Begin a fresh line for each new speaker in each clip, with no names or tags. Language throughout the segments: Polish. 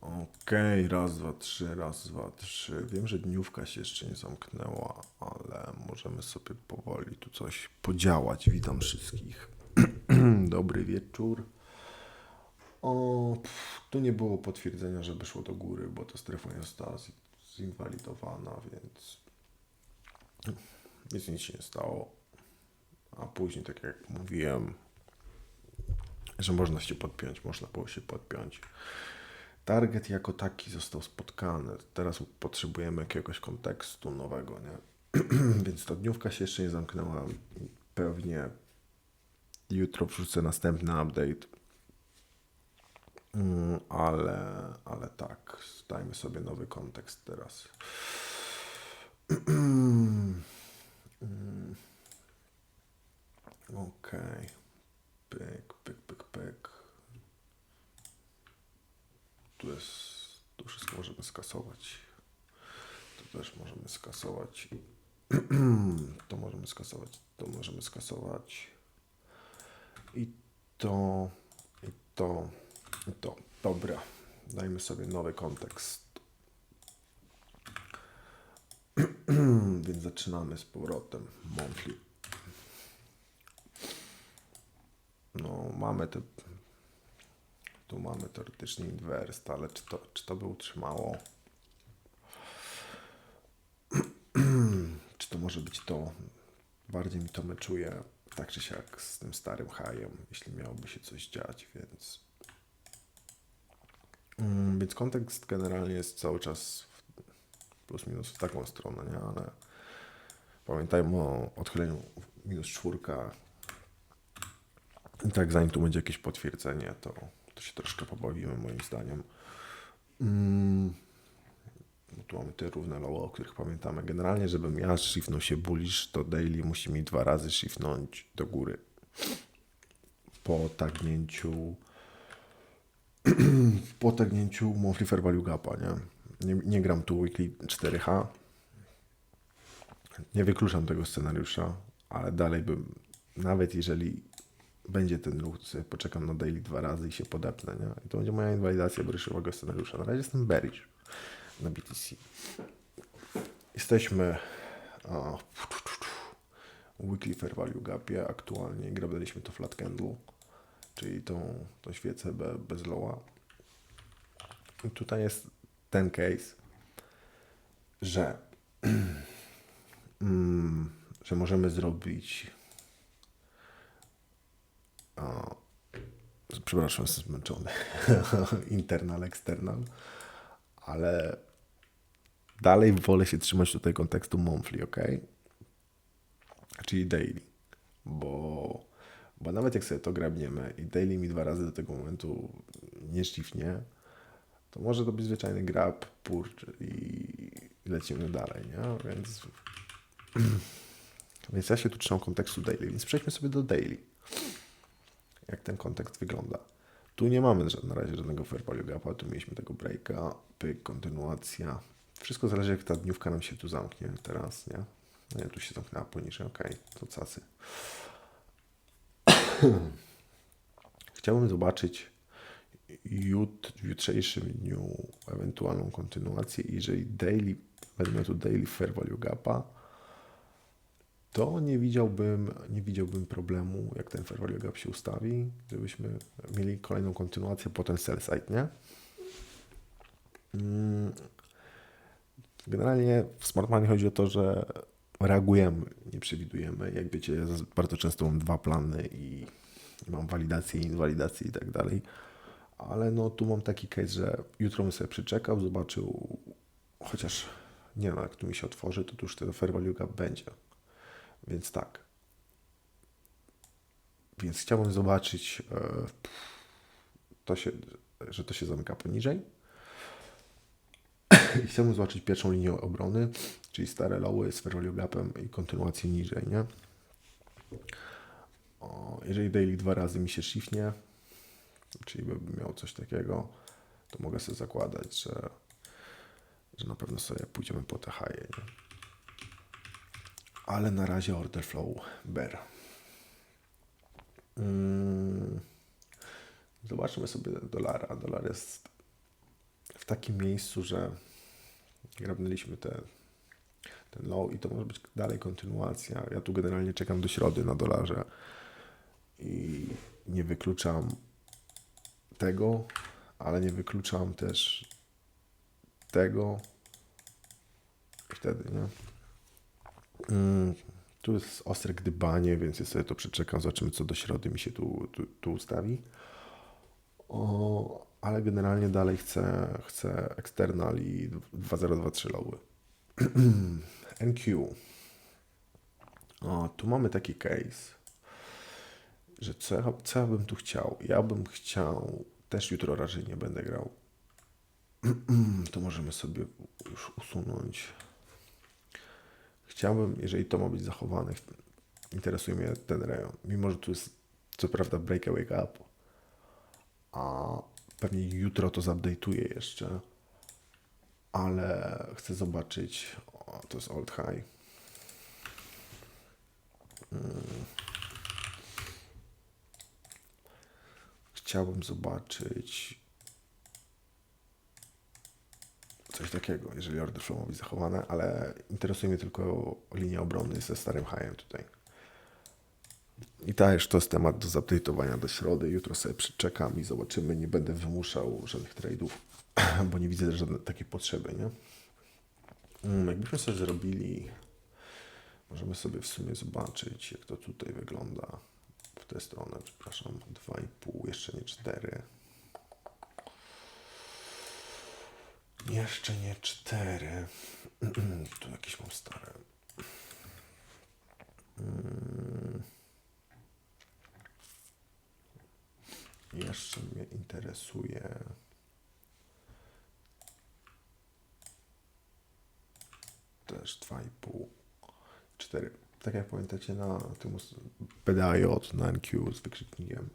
Okej, raz, dwa, trzy, raz, dwa, trzy. Wiem, że dniówka się jeszcze nie zamknęła, ale możemy sobie powoli tu coś podziałać. Witam wszystkich. Dobry wieczór. O, pff, tu nie było potwierdzenia, żeby szło do góry, bo ta strefa nie została zi- zinwalidowana, więc nic, nic się nie stało. A później, tak jak mówiłem, że można się podpiąć, można było się podpiąć. Target jako taki został spotkany. Teraz potrzebujemy jakiegoś kontekstu nowego, nie? Więc ta dniówka się jeszcze nie zamknęła. Pewnie jutro wrzucę następny update. Mm, Ale, ale tak, dajmy sobie nowy kontekst teraz. Mm. Okej. Pyk, pyk, pyk, pyk. Tu jest, tu wszystko możemy skasować. To też możemy skasować. To możemy skasować. To możemy skasować. I to, i to, i to. Dobra. Dajmy sobie nowy kontekst. Więc zaczynamy z powrotem. Monthly. No, mamy te tu mamy teoretycznie inwers, ale czy to, czy to by utrzymało? czy to może być to? Bardziej mi to meczuje tak czy siak z tym starym hajem, jeśli miałoby się coś dziać, więc. Mm, Więc kontekst generalnie jest cały czas plus minus w taką stronę, nie? Ale pamiętajmy o odchyleniu minus czwórka, i tak, zanim tu będzie jakieś potwierdzenie, to, to się troszkę pobawimy, moim zdaniem. Mm. No tu mamy te równe lowy, o których pamiętamy. Generalnie, żebym ja shiftnął się bullish, to daily musi mi dwa razy shiftnąć do góry. Po tagnięciu po tagnięciu monthly fair value gapa, nie? Nie, nie gram tu weekly 4H. Nie wykluczam tego scenariusza, ale dalej bym, nawet jeżeli będzie ten ruch, sobie poczekam na daily dwa razy i się podepnę, nie? I to będzie moja inwalidacja beariszowego scenariusza. Na razie jestem bearish na BTC. Jesteśmy o, weekly fair value gapie aktualnie. Grabaliśmy to flat candle, czyli tą, tą świecę be, bez lowa. I tutaj jest ten case, że mm, że możemy zrobić przepraszam, jestem zmęczony. internal, external. Ale dalej wolę się trzymać tutaj kontekstu monthly, ok? Czyli daily. Bo, bo nawet jak sobie to grabniemy i daily mi dwa razy do tego momentu nie szlifnie, to może to być zwyczajny grab, purcz i, lecimy dalej, nie? Więc, więc ja się tu trzymam kontekstu daily, więc przejdźmy sobie do daily jak ten kontekst wygląda. Tu nie mamy na razie żadnego fair value gapa, tu mieliśmy tego breaka, pyk, kontynuacja. Wszystko zależy jak ta dniówka nam się tu zamknie teraz, nie? No nie, tu się zamknęła poniżej, okej, to cacy. Chciałbym zobaczyć jut, w jutrzejszym dniu ewentualną kontynuację jeżeli daily, będę tu daily fair value gapa, to nie widziałbym, nie widziałbym problemu, jak ten fair value gap się ustawi, gdybyśmy mieli kolejną kontynuację, potem sell side, nie? Mm. Generalnie w Smartmanie chodzi o to, że reagujemy, nie przewidujemy. Jak wiecie, ja bardzo często mam dwa plany i mam walidację, inwalidację i tak dalej. Ale no tu mam taki case, że jutro bym sobie przyczekał, zobaczył, chociaż nie no, jak tu mi się otworzy, to już tego fair value gap będzie. Więc tak. Więc chciałbym zobaczyć, e, to się, że to się zamyka poniżej. I chciałbym zobaczyć pierwszą linię obrony, czyli stare lowy z fair gapem i kontynuację niżej, nie? O, jeżeli daily dwa razy mi się shiftnie, czyli bym miał coś takiego, to mogę sobie zakładać, że, że na pewno sobie pójdziemy po te haje, nie? Ale na razie order flow bear. Mm. Zobaczmy sobie dolara. Dolar jest takim miejscu, że grabnęliśmy te, ten low i to może być dalej kontynuacja. Ja tu generalnie czekam do środy na dolarze i nie wykluczam tego, ale nie wykluczam też tego i wtedy, nie? Mm, tu jest ostre gdybanie, więc ja sobie to przeczekam, zobaczymy co do środy mi się tu, tu, tu ustawi. O, ale generalnie dalej chcę, chcę external i 2023 lowy. NQ. O, tu mamy taki case, że co, co ja bym tu chciał? Ja bym chciał, też jutro raczej nie będę grał. to możemy sobie już usunąć. Chciałbym, jeżeli to ma być zachowane, interesuje mnie ten rejon. Mimo, że tu jest co prawda breakaway gap, a pewnie jutro to zupdate'uję jeszcze, ale chcę zobaczyć, o, to jest old high. Mm. Chciałbym zobaczyć takiego, jeżeli order flow ma być zachowane, ale interesuje mnie tylko linia obrony ze starym highem tutaj. I też to jest temat do zupdate'owania do środy. Jutro sobie przeczekam i zobaczymy. Nie będę wymuszał żadnych trade'ów, bo nie widzę żadnej takiej potrzeby, nie? Mm, Jakbyśmy sobie zrobili, możemy sobie w sumie zobaczyć, jak to tutaj wygląda w tę stronę. Przepraszam, 2,5, jeszcze nie 4. Jeszcze nie 4. tu jakieś mam stare. Mm. Jeszcze mnie interesuje. Też 2,5, 4. Tak jak pamiętacie na tym PDAJ na NQ z wykrzyknikiem.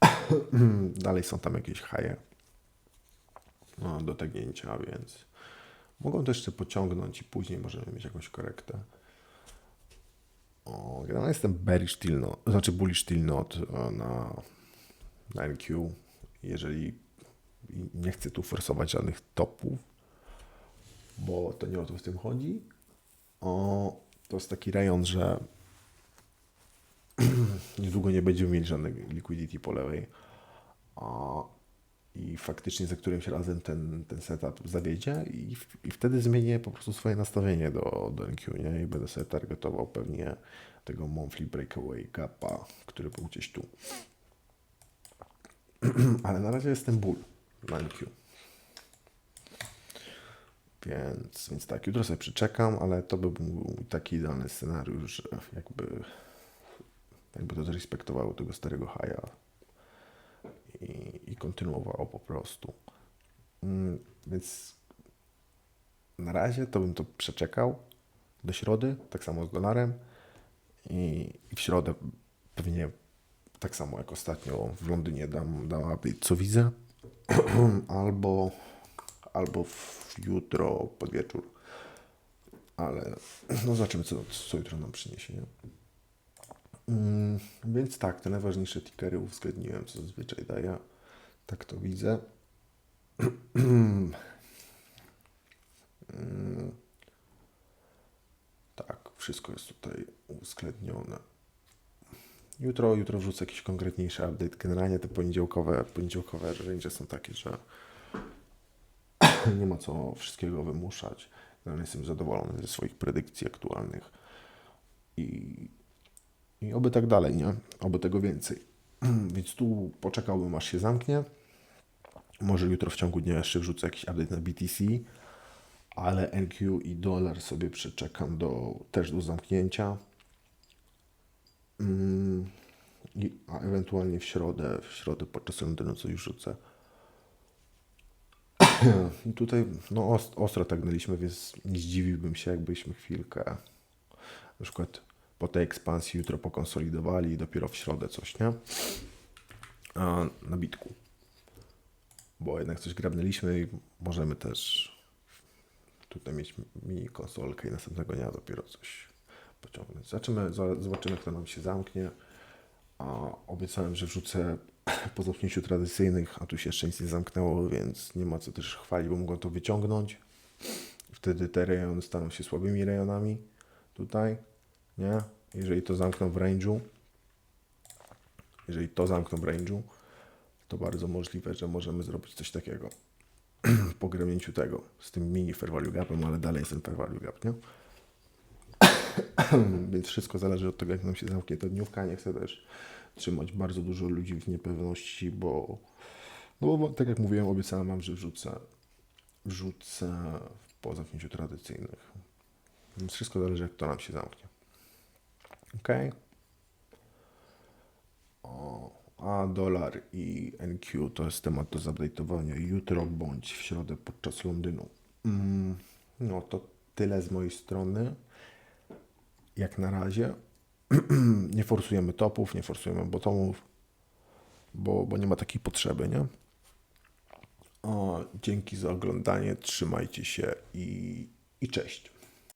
Dalej są tam jakieś haje do tagnięcia, więc mogą to jeszcze pociągnąć i później możemy mieć jakąś korektę. O, generalnie jestem bearish till znaczy bullish till not e, na, na NQ. Jeżeli nie chcę tu forsować żadnych topów, bo to nie o to w tym chodzi. O, to jest taki rejon, że niedługo nie będziemy mieli żadnej liquidity po lewej. I faktycznie za którymś razem ten, ten setup zawiedzie i, i wtedy zmienię po prostu swoje nastawienie do, do NQ, nie? I będę sobie targetował pewnie tego monthly breakaway gapa, który był gdzieś tu. Ale na razie jest ten ból na NQ. Więc, więc tak, jutro sobie przeczekam, ale to by był taki idealny scenariusz, jakby, jakby to zrespektowało tego starego haja i, i kontynuowało po prostu. Mm, Więc na razie to bym to przeczekał do środy, tak samo z dolarem i, i w środę pewnie tak samo jak ostatnio w Londynie dam, dam update co widzę albo, albo w jutro pod wieczór. Ale no zobaczymy, co, co jutro nam przyniesie. Nie? Mm, więc tak, te najważniejsze tickery uwzględniłem, co zazwyczaj daje. Tak to widzę. Mm, tak, wszystko jest tutaj uwzględnione. Jutro, jutro wrzucę jakiś konkretniejszy update. Generalnie te poniedziałkowe, poniedziałkowe range są takie, że nie ma co wszystkiego wymuszać. Generalnie jestem zadowolony ze swoich predykcji aktualnych. I, i oby tak dalej, nie? Oby tego więcej. Więc tu poczekałbym, aż się zamknie. Może jutro w ciągu dnia jeszcze wrzucę jakiś update na BTC, ale NQ i dolar sobie przeczekam do, też do zamknięcia. Mm, i, a ewentualnie w środę, w środę podczas Londynu coś już. I tutaj no, os- ostro tagnęliśmy, więc nie zdziwiłbym się, jakbyśmy chwilkę na przykład po tej ekspansji jutro pokonsolidowali i dopiero w środę coś, nie? A, na bitku. Bo jednak coś grabnęliśmy i możemy też tutaj mieć mini konsolkę i następnego dnia dopiero coś pociągnąć. Zobaczymy, zobaczymy, kto nam się zamknie. A obiecałem, że wrzucę po zamknięciu tradycyjnych, a tu się jeszcze nic nie zamknęło, więc nie ma co też chwalić, bo mogą to wyciągnąć. Wtedy te rejony staną się słabymi rejonami tutaj, nie? Jeżeli to zamkną w range'u, jeżeli to zamkną w range'u, to bardzo możliwe, że możemy zrobić coś takiego po gremięciu tego, z tym mini fair value gapem, ale dalej jest ten fair value gap, nie? Więc wszystko zależy od tego, jak nam się zamknie ta dniówka. Nie chcę też trzymać bardzo dużo ludzi w niepewności, bo, no bo tak jak mówiłem, obiecałem wam, że wrzucę, wrzucę po zamknięciu tradycyjnych. Więc wszystko zależy, jak to nam się zamknie. Ok? O, a dolar i NQ to jest temat do zupdate'owania jutro bądź w środę podczas Londynu. Mm, no to tyle z mojej strony. Jak na razie. nie forsujemy topów, nie forsujemy bottomów, bo, bo nie ma takiej potrzeby, nie? O, dzięki za oglądanie, trzymajcie się i, i cześć.